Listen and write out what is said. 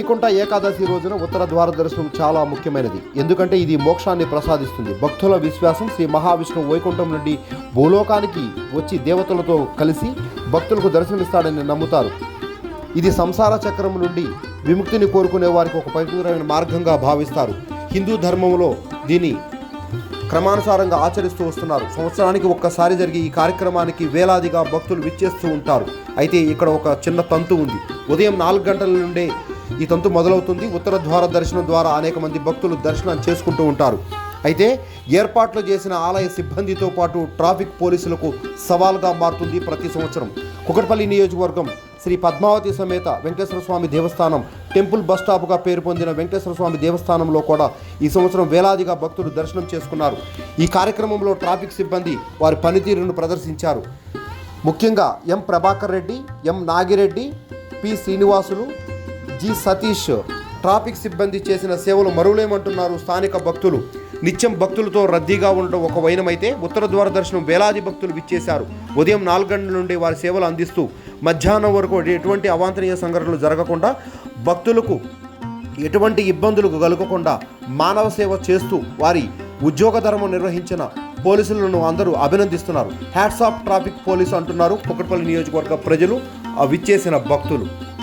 వైకుంఠ ఏకాదశి రోజున ఉత్తర ద్వార దర్శనం చాలా ముఖ్యమైనది. ఎందుకంటే ఇది మోక్షాన్ని ప్రసాదిస్తుంది. భక్తుల విశ్వాసం శ్రీ మహావిష్ణువు వైకుంఠం నుండి భూలోకానికి వచ్చి దేవతలతో కలిసి భక్తులకు దర్శనమిస్తాడని నమ్ముతారు. ఇది సంసార చక్రం నుండి విముక్తిని కోరుకునే వారికి ఒక పవిత్రమైన మార్గంగా భావిస్తారు. హిందూ ధర్మంలో దీన్ని క్రమానుసారంగా ఆచరిస్తూ వస్తున్నారు. సంవత్సరానికి ఒక్కసారి జరిగే ఈ కార్యక్రమానికి వేలాదిగా భక్తులు విచ్చేస్తూ ఉంటారు. అయితే ఇక్కడ ఒక చిన్న తంతు ఉంది. ఉదయం నాలుగు గంటల నుండే ఈ తంతు మొదలవుతుంది. ఉత్తర ద్వార దర్శనం ద్వారా అనేక మంది భక్తులు దర్శనం చేసుకుంటూ ఉంటారు. అయితే ఏర్పాట్లు చేసిన ఆలయ సిబ్బందితో పాటు ట్రాఫిక్ పోలీసులకు సవాల్గా మారుతుంది ప్రతి సంవత్సరం. కుకట్పల్లి నియోజకవర్గం శ్రీ పద్మావతి సమేత వెంకటేశ్వర స్వామి దేవస్థానం టెంపుల్ బస్ స్టాప్గా పేరు పొందిన వెంకటేశ్వర స్వామి దేవస్థానంలో కూడా ఈ సంవత్సరం వేలాదిగా భక్తులు దర్శనం చేసుకున్నారు. ఈ కార్యక్రమంలో ట్రాఫిక్ సిబ్బంది వారి పనితీరును ప్రదర్శించారు. ముఖ్యంగా M Prabhakar Reddy M Nagireddy P Srinivasulu G Satish traffic సిబ్బంది చేసిన సేవలు మరువులేమంటున్నారు స్థానిక భక్తులు. నిత్యం భక్తులతో రద్దీగా ఉండడం ఒక వైనమైతే ఉత్తర ద్వార దర్శనం వేలాది భక్తులు విచ్చేశారు. ఉదయం నాలుగు గంటల నుండి వారి సేవలు అందిస్తూ మధ్యాహ్నం వరకు ఎటువంటి అవాంఛనీయ సంఘటనలు జరగకుండా భక్తులకు ఎటువంటి ఇబ్బందులు కలగకుండా మానవ సేవ చేస్తూ వారి ఉద్యోగ ధర్మం నిర్వహించిన పోలీసులను అందరూ అభినందిస్తున్నారు. హ్యాట్స్ ఆఫ్ ట్రాఫిక్ పోలీసు అంటున్నారు. కుక్కట్పల్లి నియోజకవర్గ ప్రజలు విచ్చేసిన భక్తులు.